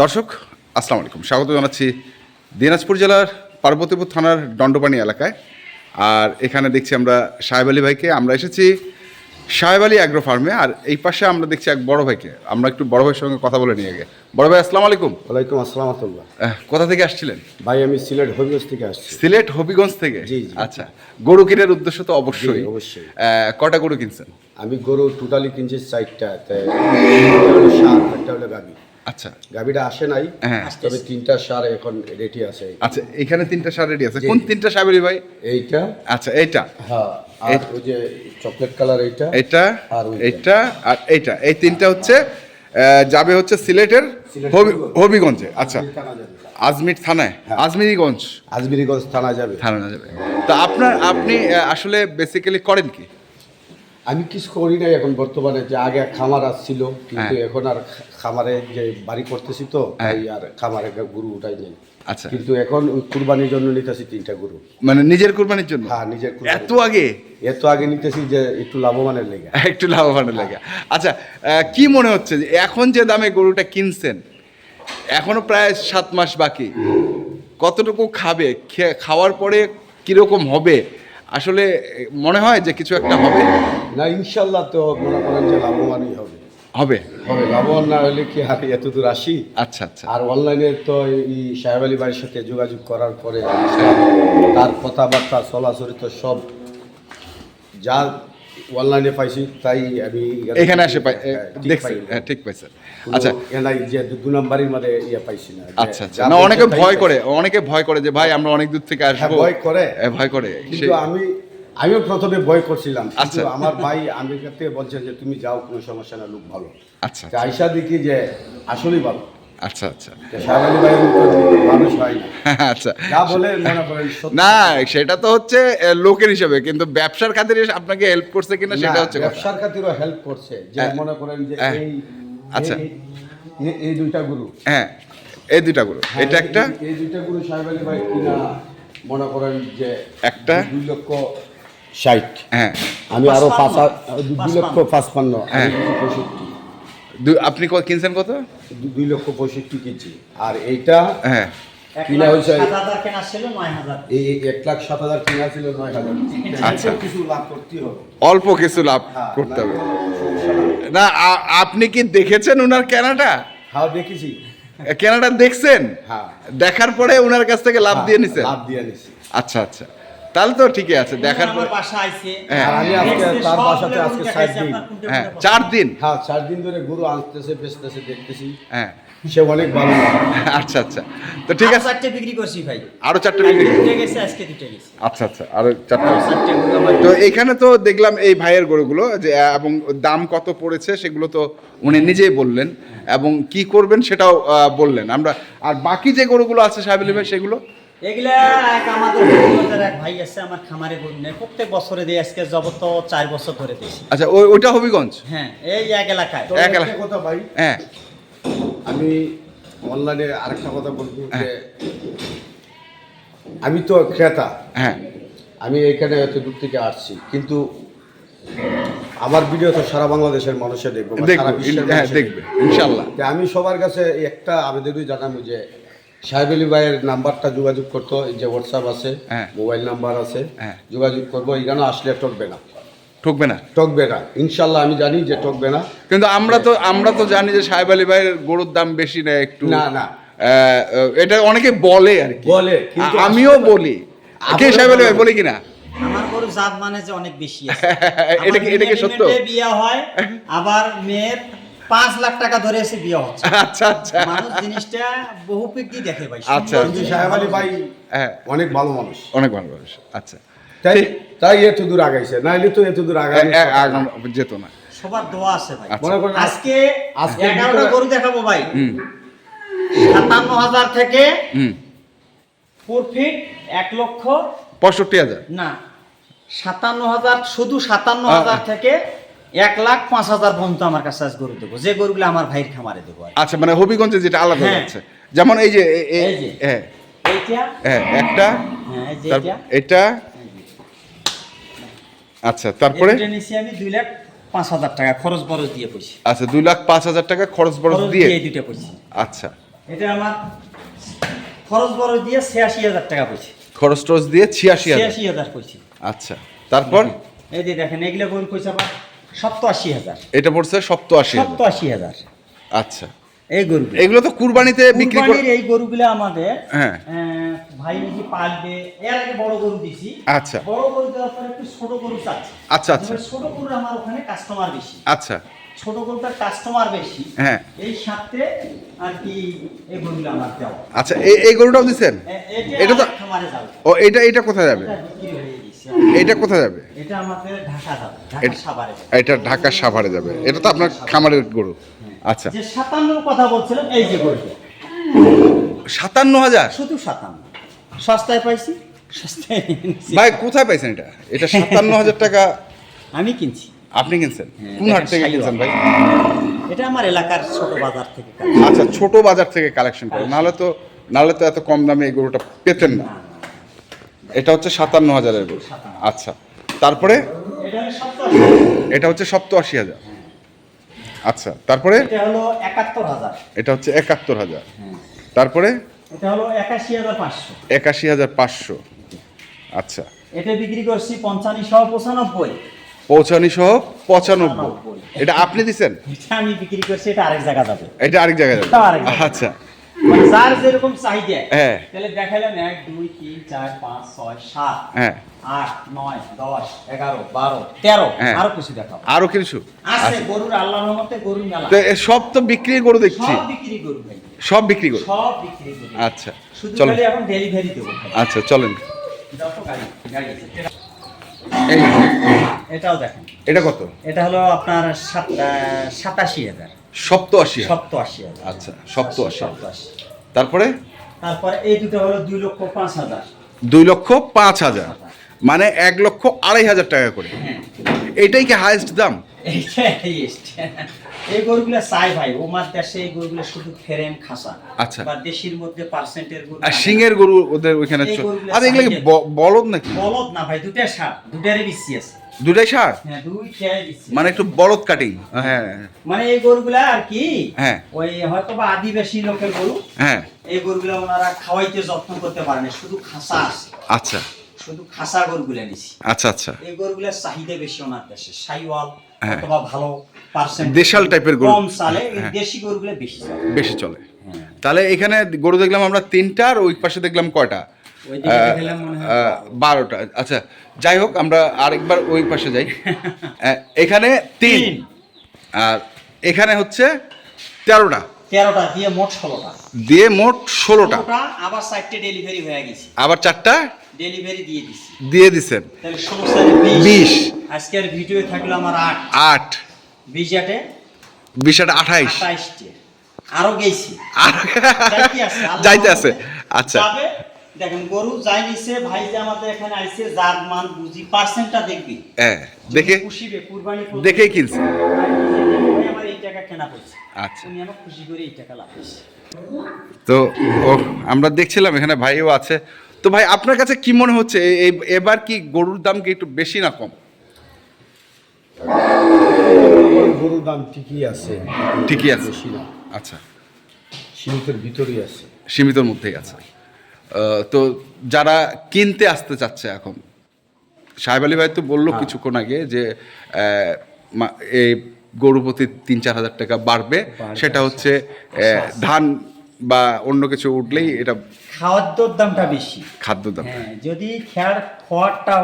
দর্শক আসসালামু আলাইকুম। স্বাগত জানাচ্ছি দিনাজপুর জেলার পার্বতীপুর থানার দণ্ডপানি এলাকায়। আর এখানে দেখছি আমরা সাহেব আলী ভাইকে। আমরা এসেছি সাহেব আলী অ্যাগ্রো ফার্মে আর এই পাশে আমরা দেখছি এক বড় ভাইকে। আমরা একটু বড় ভাইয়ের সঙ্গে কথা বলে নিয়ে আগে। বড় ভাই আসসালামু আলাইকুম। ওয়ালাইকুম আসসালাম আতুল্লাহ কোথা থেকে আসছিলেন? ভাই আমি সিলেট হবিগঞ্জ থেকে আসছি। সিলেট হবিগঞ্জ থেকে? জি। আচ্ছা গরু কেনার উদ্দেশ্য তো অবশ্যই। অবশ্যই। কটা গরু কিনছেন? আমি গরু টোটালি কিনছি চারটা। একটা হলো সার একটা হলো গাবি। আচ্ছা। গাবিটা আসে নাই হ্যাঁ। তবে তিনটা সার এখন রেডি আছে। আচ্ছা এখানে তিনটা সার রেডি আছে। কোন তিনটা সাহেব ভাই? এইটা। আচ্ছা এইটা। হ্যাঁ আর ওই যে চকলেট কালার এইটা। এটা আর। এটা আর এইটা। এই তিনটা হচ্ছে আহ, যাবে হচ্ছে সিলেটের সিলেট হবি- হবিগঞ্জ। হবিগঞ্জে। আচ্ছা। আজমির থানায়? হ্যাঁ। আজমিরিগঞ্জ? আজমিরিগঞ্জ থানা যাবে। থানা যাবে। তা আপনার আপনি আসলে বেসিক্যালি করেন কি? আমি কিছু করি নাই এখন বর্তমানে যে আগে খামার আসছিল কিন্তু হ্যাঁ। এখন আর খামারে যে বাড়ি করতেছি তো হ্যাঁ। আর খামারে গরু উঠাই নেই। আচ্ছা। কিন্তু এখন কুরবানির জন্য নিতেছি তিনটা গরু। মানে নিজের কুরবানির জন্য? হ্যাঁ নিজের এত আগে? এত আগে নিতেছি যে একটু লাভবানের লেগে। একটু লাভবানের লাগে। আচ্ছা কি মনে হচ্ছে যে এখন যে দামে গরুটা কিনছেন এখনও প্রায় সাত মাস বাকি কতটুকু খাবে? খাওয়ার পরে কীরকম হবে? আসলে মনে হয় যে কিছু একটা হবে। না ইনশাল্লাহ তো মনে করেন যে লাভবানই হবে। হবে? হবে লাভবান না হলে কি আর এত দূর আসি? আচ্ছা আচ্ছা। আর অনলাইনে তো এই সাহেব আলী বাড়ির সাথে যোগাযোগ করার পরে তার কথাবার্তা চলাচরিত সব যা অনলাইনে পাইছি তাই আমি এখানে আসে পাই হ্যাঁ, ঠিক পাইনি। হ্যাঁ ঠিক পাইছেন। কোনো আচ্ছা। এলাই যে দু নম্বরের মধ্যে ইয়ে পাইছি না। আচ্ছা আচ্ছা। যা না অনেকে ভয় করে অনেকে ভয় করে যে ভাই আমরা অনেক দূর থেকে হ্যাঁ, আসব। ভয় করে। ভয় করে। কিন্তু আমি আমিও প্রথমে ভয় করছিলাম কিন্তু আচ্ছা। আমার ভাই আমেরিকা থেকে বলছে যে তুমি যাও কোনো সমস্যা না লোক ভালো আচ্ছা আইসা দেখি যে আসলেই ভালো আচ্ছা আচ্ছা তো আচ্ছা। না সেটা তো হচ্ছে লোকের হিসাবে কিন্তু ব্যবসার খাতিরে আপনাকে হেল্প করছে কিনা সেটা হচ্ছে ব্যবসার খাতিরও হেল্প করছে যে হ্যাঁ। মনে করেন যে হ্যাঁ। এই আচ্ছা। এই- দুইটা গুরু হ্যাঁ এই দুইটা গরু হ্যাঁ, এটা একটা এই দুইটা গুরু সাহেব আলী ভাই কিনা মনে করেন যে একটা? দুই লক্ষ ষাট। হ্যাঁ। আমি আরও পাঁচ দুই লক্ষ পাঁচপান্ন। হ্যাঁ। পঁয়ষট্টি। দু- আপনি কিনছেন কত? দু- দুই লক্ষ পঁয়ষট্টি কিনছি আর এইটা হ্যাঁ। কিনা হয়েছে- এই এক লাখ সাত হাজার কিনা ছিল নয় হাজার। আচ্ছা। কিছু লাভ করতেই হবে। অল্প কিছু লাভ হ্যাঁ, করতে হবে। না, আপনি কি দেখেছেন উনার কেনাটা? হ্যাঁ দেখেছি। কেনাটা দেখছেন? হ্যাঁ। দেখার পরে উনার কাছ থেকে লাভ দিয়ে নিছেন? লাভ দিয়ে নিছি। আচ্ছা আচ্ছা। তাহলে তো ঠিকই আছে দেখার পরে হ্যাঁ। আর আমি আজকে তার বাসাতে আজকে সাত দিন। হ্যাঁ চার দিন? হ্যাঁ চার দিন ধরে গরু আনতেছে বেচতেছে দেখতেছি। হ্যাঁ। সে অনেক ভালো আচ্ছা আচ্ছা। তো ঠিক আছে। চারটে বিক্রি করছি ভাই। আরও চারটে বিক্রি দুটো গেছে আজকে দুটো গেছে। আচ্ছা আচ্ছা। আরও চারটে তো এইখানে তো দেখলাম এই ভাইয়ের গরুগুলো যে এবং দাম কত পড়েছে সেগুলো তো উনি নিজেই বললেন এবং কি করবেন সেটাও বললেন। আমরা আর বাকি যে গরুগুলো আছে সাহেব ভাই সেগুলো? এগুলা এক আমাদের এক ভাই আছে আমার খামারে গরু নেই। প্রত্যেক বছরে দিয়ে আজকে জবত চার বছর ধরে দিয়েছি আচ্ছা ওই ওইটা হবিগঞ্জ? হ্যাঁ এই এক এলাকায়। তো এক একটা এলা- কথা ভাই? হ্যাঁ। আমি অনলাইনে আরেকটা কথা বলব যে আমি তো ক্রেতা। হ্যাঁ। আমি এখানে এত দূর থেকে আসছি কিন্তু আমার ভিডিও তো সারা বাংলাদেশের মানুষে দেখব বা দেখব সারা বিশ্বের হ্যাঁ মানুষে দেখবে। ইনশাল্লাহ। তা আমি সবার কাছে একটা আবেদনই জানাব যে সাহেব আলী ভাইয়ের নাম্বারটা যোগাযোগ করতো এই যে হোয়াটসঅ্যাপ আছে হ্যাঁ। মোবাইল নাম্বার আছে হ্যাঁ। যোগাযোগ করব এখানে আসলে টকবে না ঠকবে না টকবে না ইনশাল্লাহ আমি জানি যে টকবে না কিন্তু আমরা তো আমরা তো জানি যে সাহেব আলী ভাইয়ের গরুর দাম বেশি না একটু না, না। এটা অনেকে বলে আর কি বলে, কিন্তু আমিও বলি কে সাহেব আলী ভাই। বলি কিনা আমার গরু জাত মানে যে অনেক বেশি আছে এটা কি- এটা কি সত্য? বিয়ে হয় আবার মেয়ের পাঁচ লাখ টাকা ধরে এসে বিয়ে হচ্ছে। আচ্ছা আচ্ছা। মানুষ জিনিসটা বহু পিক দেখে ভাই। আচ্ছা, কিন্তু সাহেব আলী ভাই হ্যাঁ। অনেক ভালো মানুষ। অনেক ভালো মানুষ আচ্ছা। তাই তাই এত দূর আগাইছে? নাইলে তো এত দূর আগাই যেত না। সবার দোয়া আছে ভাই। আচ্ছা। আজকে আজকে এগারোটা গরু দেখাবো ভাই। হুম। সাতান্ন হাজার থেকে হুম। প্রফিট এক লক্ষ পঁয়ষট্টি হাজার। না সাতান্ন হাজার শুধু সাতান্ন হাজার থেকে এক লাখ পাঁচ হাজার পর্যন্ত আমার কাছে আজ গরু দেবো। যে গরুগুলো আমার ভাইয়ের খামারে দেবো আচ্ছা মানে হবিগঞ্জে যেটা আলাদা হ্যাঁ। যেমন এই যে। হ্যাঁ। হ্যাঁ একটা। হ্যাঁ এটা। আচ্ছা তারপরে? আমি দুই লাখ পাঁচ হাজার টাকা খরচ বরচ দিয়ে পয়সা আচ্ছা দুই লাখ পাঁচ হাজার টাকা খরচ বরচ দিয়ে? দুইটা পয়সা আচ্ছা। এটা আমার খরচ বরচ দিয়ে ছিয়াশি হাজার টাকা পড়ছে। খরচ টরচ দিয়ে ছিয়াশি হাজার। ছিয়াশি হাজার পড়ছে। আচ্ছা তারপর? এই যে দেখেন এগুলো গরু পয়সা আবার সপ্ত আশি হাজার। এটা পড়ছে সপ্ত আশি হাজার। আচ্ছা। এই গরু এগুলো তো কুরবানিতে বিক্রি করে এই গরুগুলো আমাদের হ্যাঁ। ভাই পালবে এর আগে বড় গরু দিছি। আচ্ছা। বড় গরু দেওয়ার পরে একটু ছোট গরু চাচ্ছে। আচ্ছা, আচ্ছা। ছোট গরু আমার ওখানে কাস্টমার বেশি। আচ্ছা। ছোট গরুটার কাস্টমার বেশি। হ্যাঁ। এই সাথে আর কি এই গরুগুলো আমার দেওয়া। আচ্ছা এই এই গরুটাও দিচ্ছেন এ- এটা এটা তো খামারে যাবে। ও এটা এটা কোথায় যাবে? এটা হয়ে গেছে এটা কোথায় যাবে? এটা আমাদের ঢাকা যাবে ঢাকা সাভারে যাবে। এটা ঢাকা সাভারে যাবে। এটা তো আপনার খামারের গরু। আচ্ছা। যে সাতান্নর কথা বলছিলাম এই যে সাতান্ন হাজার? শুধু সাতান্ন। সস্তায় পাইছি সস্তায় ভাই কোথায় পাইছেন এটা? এটা সাতান্ন হাজার টাকা আমি কিনছি। আপনি কিনছেন? হ্যাঁ, কোন হাট থেকে কিনছেন ভাই? এটা আমার এলাকার ছোট বাজার থেকে আচ্ছা ছোট বাজার থেকে কালেকশন করে নাহলে তো নাহলে তো এত কম দামে এই গরুটা পেতেন না, এটা হচ্ছে সাতান্ন হাজারের গরু। আচ্ছা। তারপরে? এটা হচ্ছে সপ্ত আশি হাজার। আচ্ছা তারপরে? এটা হচ্ছে একাত্তর হাজার। তারপরে? একাশি হাজার পাঁচশো। আচ্ছা। এটা বিক্রি করছি পঞ্চান্ন সহ পঁচানব্বই। পৌঁছানি সহ পঁচানব্বই। এটা আপনি এটা আমি বিক্রি করছি এটা আরেক জায়গা যাবে। এটা আরেক জায়গায় যাবে। আচ্ছা। যার যেরকম চাহিদা হ্যাঁ। তাহলে এক দুই তিন চার পাঁচ ছয় সাত হ্যাঁ। আট নয় দশ এগারো বারো তেরো হ্যাঁ। আরও কিছু দেখাও। আরও কিছু? আছে গরুর আল্লাহর মতে গরুর মেলা। সব তো বিক্রি গরু দেখছি। সব বিক্রি গরু ভাই। সব বিক্রি গরু? সব বিক্রি গরু। আচ্ছা শুধু খালি এখন ডেলিভারি দেবো আচ্ছা চলেন। গাড়ি গাড়ি। এটাও দেখেন। এটা কত? এটা হলো আপনার সাতাশি হাজার। সপ্ত আশি। সপ্ত আশি হাজার। আচ্ছা সপ্ত আশি তারপরে? তারপরে এই দুটো হলো দুই লক্ষ পাঁচ হাজার। দুই লক্ষ পাঁচ হাজার। মানে এক লক্ষ আড়াই হাজার টাকা করে। হ্যাঁ। এটাই কি হাইয়েস্ট দাম? এই গরুগুলো চাই ভাই ওমার দেশে এই গরুগুলো শুধু ফ্রেম খাসা। আচ্ছা। বা দেশির মধ্যে পার্সেন্টের গরু আর সিংয়ের গরু ওদের ওইখানে আর এগুলো বলদ নাকি? বলদ না ভাই দুটা সার দুটারই বেশি আছে। দুটাই সার? হ্যাঁ মানে একটু বলদ কাটিং। হ্যাঁ। মানে এই গরুগুলা আর কি হ্যাঁ। ওই হয়তো বা আদিবাসী লোকের গরু হ্যাঁ। এই গরুগুলা ওনারা খাওয়াইতে যত্ন করতে পারেন শুধু খাসা আছে। আচ্ছা। শুধু খাসা গরুগুলা নিছি। আচ্ছা আচ্ছা। এই গরুগুলার চাহিদা বেশি ওনার দেশে। সাইওয়াল হ্যাঁ। অথবা ভালো পার্সেন্ট দেশাল টাইপের গরু। কম এই হ্যাঁ। দেশি গরুগুলা বেশি চলে। বেশি চলে। তাহলে এখানে গরু দেখলাম আমরা তিনটা আর ওই পাশে দেখলাম কয়টা? বারোটা। আচ্ছা যাই হোক আমরা আরেকবার ওই পাশে যাই। এখানে তিন। আর এখানে হচ্ছে তেরোটা। তেরোটা দিয়ে মোট ষোলোটা। দিয়ে মোট ষোলোটা। আবার সাইডে ডেলিভারি হয়ে গেছে। আবার চারটা ডেলিভারি দিয়ে দিছি। দিয়ে দিছেন তাহলে ষোলো বিশ। আজকের ভিডিও থাকল আমার আট। আট। বিশ আটে বিশ আট আঠাইশ। আঠাইশটে। আরও গেছি। আর যাইতে আছে, আচ্ছা। দেখেন গরু যাই নিছে ভাই যে আমাদের এখানে আইছে যার মান বুঝি পার্সেন্টটা দেখবি। হ্যাঁ দেখে খুশিবে কুরবানি করবে। দেখেই কিনছে। আমার এই টাকা কেনা পড়ছে। আচ্ছা। আমার খুশি করে এই টাকা লাগাইছে তো ও আমরা দেখছিলাম এখানে ভাইও আছে। তো ভাই আপনার কাছে কি মনে হচ্ছে? এবার কি গরুর দাম কি একটু বেশি না কম? গরুর দাম ঠিকই আছে। ঠিকই আছে। আচ্ছা। সীমিতের ভিতরেই আছে। সীমিতর মধ্যেই আছে। তো যারা কিনতে আসতে চাচ্ছে এখন সাহেব আলী ভাই তো বলল কিছুক্ষণ আগে যে আহ, মা- এই গরু প্রতি তিন চার হাজার টাকা বাড়বে সেটা হচ্ছে আহ, ধান বা অন্য কিছু উঠলেই এটা খাদ্যর দামটা বেশি। খাদ্য দাম। হ্যাঁ যদি খেয়ার খড়টা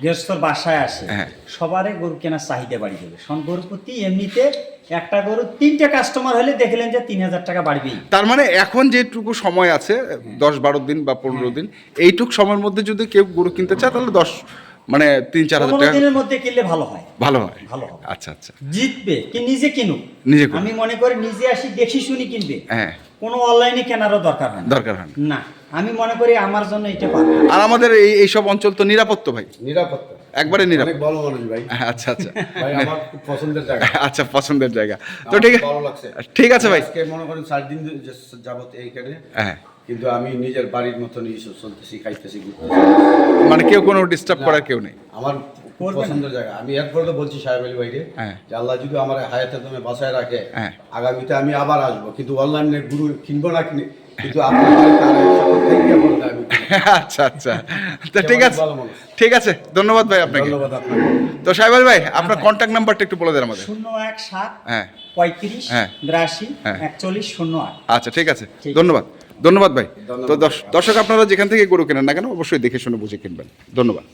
গৃহস্থর বাসায় আসে হ্যাঁ। সবারই গরু কেনার চাহিদা বাড়ি যাবে। সন গরু প্রতি এমনিতে একটা গরু তিনটে কাস্টমার হলে দেখলেন যে তিন হাজার টাকা বাড়বেই। তার মানে এখন যেটুকু সময় আছে দশ বারো দিন বা পনেরো দিন এইটুক সময়ের মধ্যে যদি কেউ গরু কিনতে চায় তাহলে দশ মানে তিন চার হাজার টাকা দিনের মধ্যে কিনলে ভালো হয়। ভালো হয়। ভালো। আচ্ছা আচ্ছা। জিতবে কি নিজে কিনুক। নিজে আমি মনে করি নিজে আসি দেখি শুনি কিনবে। হ্যাঁ। কোনো অনলাইনে কেনারও দরকার হয় দরকার হয় না। আমি মনে করি আমার জন্য এটা পারবে আর আমাদের এই এইসব অঞ্চল তো নিরাপদ তো ভাই? নিরাপত্তা। একবারে নিরাপদ। অনেক ভালো মানুষ ভাই। আচ্ছা আচ্ছা। ভাই আমার খুব পছন্দের জায়গা। আচ্ছা পছন্দের জায়গা। তো ঠিক খুব ভালো লাগছে। ঠিক আছে ভাই। আজকে মনে করেন চার দিন যে যাবত এইখানে। হ্যাঁ। কিন্তু আমি নিজের বাড়ির মতনই চলতেছি খাইতেছি ঘুরতেছি। মানে কেউ কোনো ডিস্টার্ব করার কেউ নেই? আমার। পছন্দের জায়গা। আমি এরপরে তো বলছি সাহেব আলী ভাইকে হ্যাঁ। যে আল্লাহ যদি আমার হায়াতে তুমি বাসায় রাখে হ্যাঁ। আগামীতে আমি আবার আসব। কিন্তু অনলাইনে গুরু কিনবো না কিনে কিন্তু। আচ্ছা আচ্ছা। তো ঠিক আছে। ঠিক আছে ধন্যবাদ ভাই আপনাকে। তো সাহেব আলী ভাই আপনার কন্ট্যাক্ট নাম্বারটা একটু বলে দেন আমাদের। শূন্য এক সাত হ্যাঁ। পঁয়ত্রিশ হ্যাঁ। বিরাশি। একচল্লিশ শূন্য আট। আচ্ছা ঠিক আছে। ধন্যবাদ। ধন্যবাদ ভাই। তো দর্শক আপনারা যেখান থেকে গরু কেনেন না কেন অবশ্যই দেখে শুনে বুঝে কিনবেন। ধন্যবাদ।